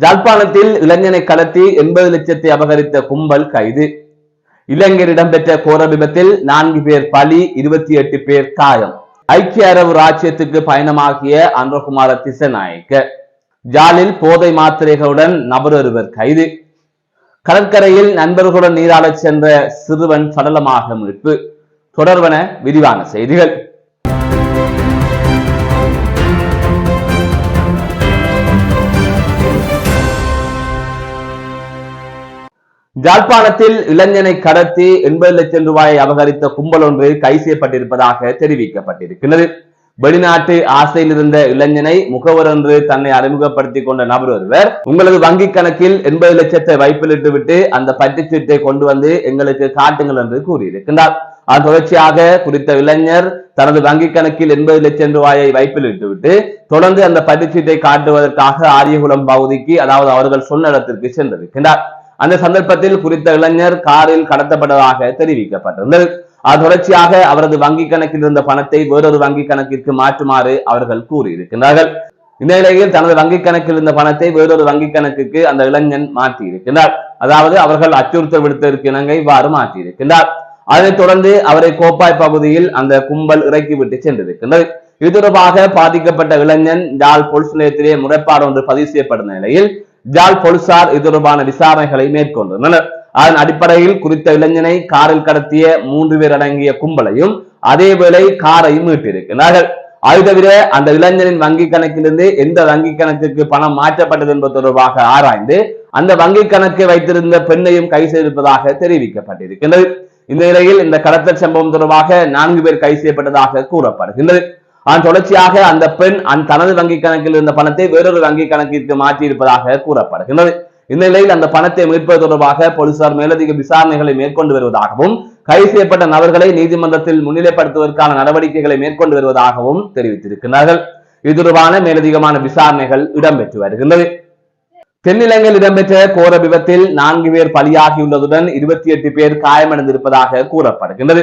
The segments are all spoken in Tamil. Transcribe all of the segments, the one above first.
ஜாழ்ப்பாணத்தில் இளைஞனை கடத்தி எண்பது லட்சத்தை அபகரித்த கும்பல் கைது. இலங்கையில் இடம்பெற்ற கோர விபத்தில் நான்கு பேர் பலி இருபத்தி எட்டு பேர் காயம். ஐக்கிய அரபு ராஜ்யத்துக்கு பயணமாகிய அன்றகுமார திசநாயக்க. ஜாலில் போதை மாத்திரைகளுடன் நபர் ஒருவர் கைது. கடற்கரையில் நண்பர்களுடன் நீராடச் சென்ற சிறுவன் சடலமாக மீட்பு. தொடர்வன விரிவான செய்திகள். ஜாழ்ப்பாணத்தில் இளைஞனை கடத்தி எண்பது லட்சம் ரூபாயை அபகரித்த கும்பல் ஒன்று கை செய்யப்பட்டிருப்பதாக தெரிவிக்கப்பட்டிருக்கிறது வெளிநாட்டு ஆசையில் இருந்த இளைஞனை முகவர் என்று தன்னை அறிமுகப்படுத்திக் கொண்ட நபர் ஒருவர் உங்களது வங்கி கணக்கில் எண்பது லட்சத்தை வைப்பிலிட்டு விட்டு அந்த பட்டுச்சீட்டை கொண்டு வந்து எங்களுக்கு காட்டுங்கள் என்று கூறியிருக்கின்றார். அதன் தொடர்ச்சியாக குறித்த இளைஞர் தனது வங்கி கணக்கில் எண்பது லட்சம் ரூபாயை வைப்பில் விட்டுவிட்டு தொடர்ந்து அந்த பட்டுச்சீட்டை காட்டுவதற்காக ஆரியகுளம் பகுதிக்கு அதாவது அவர்கள் சொன்ன இடத்திற்கு சென்றிருக்கின்றார். அந்த சந்தர்ப்பத்தில் குறித்த இளைஞர் காரில் கடத்தப்பட்டதாக தெரிவிக்கப்பட்டிருந்தது. அது தொடர்ச்சியாக அவரது வங்கி கணக்கில் இருந்த பணத்தை வேறொரு வங்கி கணக்கிற்கு மாற்றுமாறு அவர்கள் கூறியிருக்கிறார்கள் இந்த நிலையில் தனது வங்கி கணக்கில் இருந்த பணத்தை வேறொரு வங்கி கணக்குக்கு அந்த இளைஞன் மாற்றி இருக்கின்றார் அதாவது அவர்கள் அச்சுறுத்தல் விடுத்ததற்கு இணங்க இவ்வாறு மாற்றியிருக்கின்றார். அதனைத் தொடர்ந்து அவரை கோப்பாய் பகுதியில் அந்த கும்பல் இறக்கிவிட்டு சென்றிருக்கின்றது. இது தொடர்பாக பாதிக்கப்பட்ட இளைஞன் யாழ் போலீஸ் நிலையத்திலே முறைப்பாடு ஒன்று பதிவு செய்யப்பட்ட நிலையில் ஜாழ் போலீசார் இது தொடர்பான விசாரணைகளை மேற்கொண்டுள்ளனர் அதன் அடிப்படையில் குறித்த இளைஞனை காரில் கடத்திய மூன்று பேர் அடங்கிய கும்பலையும் அதேவேளை காரையும் மீட்டிருக்கிறார்கள் அது தவிர அந்த இளைஞரின் வங்கி கணக்கிலிருந்து எந்த வங்கி கணக்குக்கு பணம் மாற்றப்பட்டது என்பது தொடர்பாக ஆராய்ந்து அந்த வங்கி கணக்கை வைத்திருந்த பெண்ணையும் கை செய்திருப்பதாக தெரிவிக்கப்பட்டிருக்கின்றது. இந்த நிலையில் இந்த கடத்தல் சம்பவம் தொடர்பாக நான்கு பேர் கை செய்யப்பட்டதாக கூறப்படுகின்றது. அதன் தொடர்ச்சியாக அந்த பெண் அந் தனது வங்கி கணக்கில் இருந்த பணத்தை வேறொரு வங்கி கணக்கிற்கு மாற்றி இருப்பதாக கூறப்படுகின்றது. இந்த நிலையில் அந்த பணத்தை மீட்பது தொடர்பாக போலீசார் மேலதிக விசாரணைகளை மேற்கொண்டு வருவதாகவும் கைது செய்யப்பட்ட நபர்களை நீதிமன்றத்தில் முன்னிலைப்படுத்துவதற்கான நடவடிக்கைகளை மேற்கொண்டு வருவதாகவும் தெரிவித்திருக்கிறார்கள் இது தொடர்பான மேலதிகமான விசாரணைகள் இடம்பெற்று வருகின்றது. தென்னிலங்கையில் இடம்பெற்ற கோர விபத்தில் நான்கு பேர் பலியாகியுள்ளதுடன் இருபத்தி எட்டு பேர் காயமடைந்திருப்பதாக கூறப்படுகின்றது.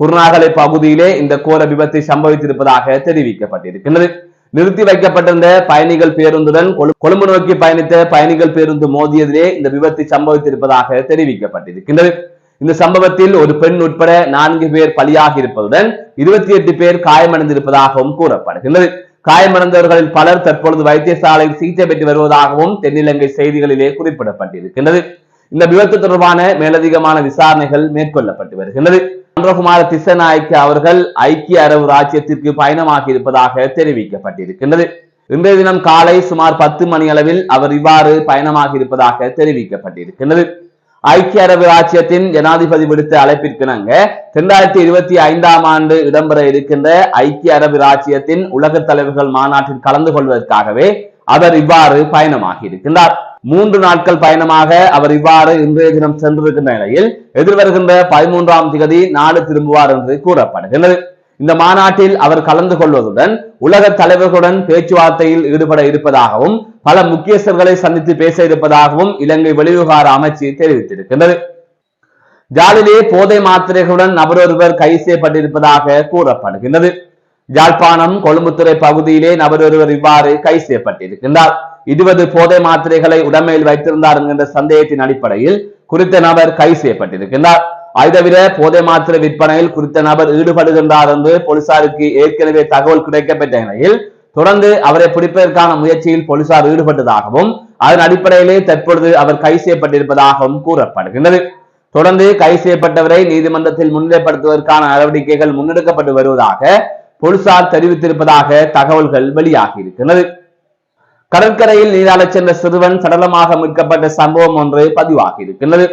குருநாகலை பகுதியிலே இந்த கோர விபத்தை சம்பவித்திருப்பதாக தெரிவிக்கப்பட்டிருக்கின்றது. நிறுத்தி வைக்கப்பட்டிருந்த பயணிகள் பேருந்துடன் கொழும்பு நோக்கி பயணித்த பயணிகள் பேருந்து மோதியதிலே இந்த விபத்து சம்பவித்திருப்பதாக தெரிவிக்கப்பட்டிருக்கின்றது. இந்த சம்பவத்தில் ஒரு பெண் உட்பட நான்கு பேர் பலியாகி இருப்பதுடன் இருபத்தி எட்டு பேர் காயமடைந்திருப்பதாகவும் கூறப்படுகின்றது. காயமடைந்தவர்களில் பலர் தற்பொழுது வைத்தியசாலையில் சிகிச்சை பெற்று வருவதாகவும் தென்னிலங்கை செய்திகளிலே குறிப்பிடப்பட்டிருக்கின்றது. இந்த விபத்து தொடர்பான மேலதிகமான விசாரணைகள் மேற்கொள்ளப்பட்டு வருகின்றது. சந்திரகுமார திசநாயக்க அவர்கள் ஐக்கிய அரபு ராஜ்யத்திற்கு பயணமாகி இருப்பதாக தெரிவிக்கப்பட்டிருக்கின்றது. இன்றைய தினம் காலை சுமார் பத்து மணி அளவில் அவர் இவ்வாறு பயணமாகி இருப்பதாக தெரிவிக்கப்பட்டிருக்கின்றது. ஐக்கிய அரபு ராஜ்யத்தின் ஜனாதிபதி விடுத்த அழைப்பிற்கிணங்க இரண்டாயிரத்தி இருபத்தி ஐந்தாம் ஆண்டு இடம்பெற இருக்கின்ற ஐக்கிய அரபு ராஜ்யத்தின் உலக தலைவர்கள் மாநாட்டில் கலந்து கொள்வதற்காகவே அவர் இவ்வாறு பயணமாகி இருக்கின்றார் மூன்று நாட்கள் பயணமாக அவர் இவ்வாறு இன்றைய தினம் சென்றிருக்கின்ற நிலையில் எதிர்வருகின்ற பதிமூன்றாம் திகதி நாடு திரும்புவார் என்று கூறப்படுகிறது இந்த மாநாட்டில் அவர் கலந்து கொள்வதுடன் உலக தலைவர்களுடன் பேச்சுவார்த்தையில் ஈடுபட இருப்பதாகவும் பல முக்கியஸ்தர்களை சந்தித்து பேச இருப்பதாகவும் இலங்கை வெளிவிவகார அமைச்சு தெரிவித்திருக்கின்றது. ஜாலிலே போதை மாத்திரைகளுடன் நபரொருவர் கைது செய்யப்பட்டிருப்பதாக கூறப்படுகின்றது. யாழ்ப்பாணம் கொழும்புத்துறை பகுதியிலே நபர் ஒருவர் இவ்வாறு கைது செய்யப்பட்டிருக்கின்றார். இருபது போதை மாத்திரைகளை உடமையில் வைத்திருந்தார் என்கின்ற சந்தேகத்தின் அடிப்படையில் குறித்த நபர் கைது செய்யப்பட்டிருக்கின்றார். அதை போதை மாத்திரை விற்பனையில் குறித்த நபர் ஈடுபடுகின்றார் என்று போலீசாருக்கு ஏற்கனவே தகவல் கிடைக்கப்பட்ட நிலையில் தொடர்ந்து அவரை பிடிப்பதற்கான முயற்சியில் போலீசார் ஈடுபட்டதாகவும் அதன் அடிப்படையிலே தற்பொழுது அவர் கைது செய்யப்பட்டிருப்பதாகவும் கூறப்படுகின்றது. தொடர்ந்து கைது செய்யப்பட்டவரை நீதிமன்றத்தில் முன்னிலைப்படுத்துவதற்கான நடவடிக்கைகள் முன்னெடுக்கப்பட்டு வருவதாக போலீசார் தெரிவித்திருப்பதாக தகவல்கள் வெளியாகி இருக்கிறது. கடற்கரையில் நீராடச் சென்ற சிறுவன் சடலமாக மீட்கப்பட்ட சம்பவம் ஒன்று பதிவாகி இருக்கின்றது.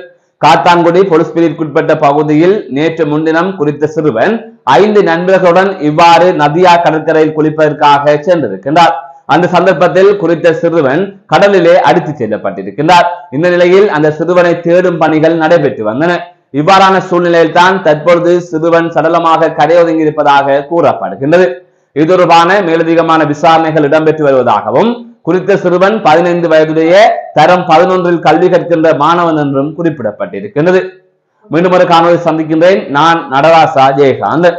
காத்தான்குடி போலீஸ் பிரிவுக்குட்பட்ட பகுதியில் நேற்று முன்தினம் குறித்த சிறுவன் ஐந்து நண்பர்களுடன் இவ்வாறு நதியா கடற்கரையில் குளிப்பதற்காக சென்றிருக்கின்றார். அந்த சந்தர்ப்பத்தில் குறித்த சிறுவன் கடலிலே அடித்துச் செல்லப்பட்டிருக்கின்றார். இந்த நிலையில் அந்த சிறுவனை தேடும் பணிகள் நடைபெற்று வந்தன. இவ்வாறான சூழ்நிலையில் தான் தற்பொழுது சிறுவன் சடலமாக கரையொதுங்கி இருப்பதாக கூறப்படுகின்றது. இது தொடர்பான மேலதிகமான விசாரணைகள் இடம்பெற்று வருவதாகவும் குறித்த சிறுவன் பதினைந்து வயதுடைய தரம் பதினொன்றில் கல்வி கற்கின்ற மாணவன் என்றும் குறிப்பிடப்பட்டிருக்கின்றது. மீண்டும் ஒரு காணொலி சந்திக்கின்றேன். நான் நடராசா ஜெயகாந்த்.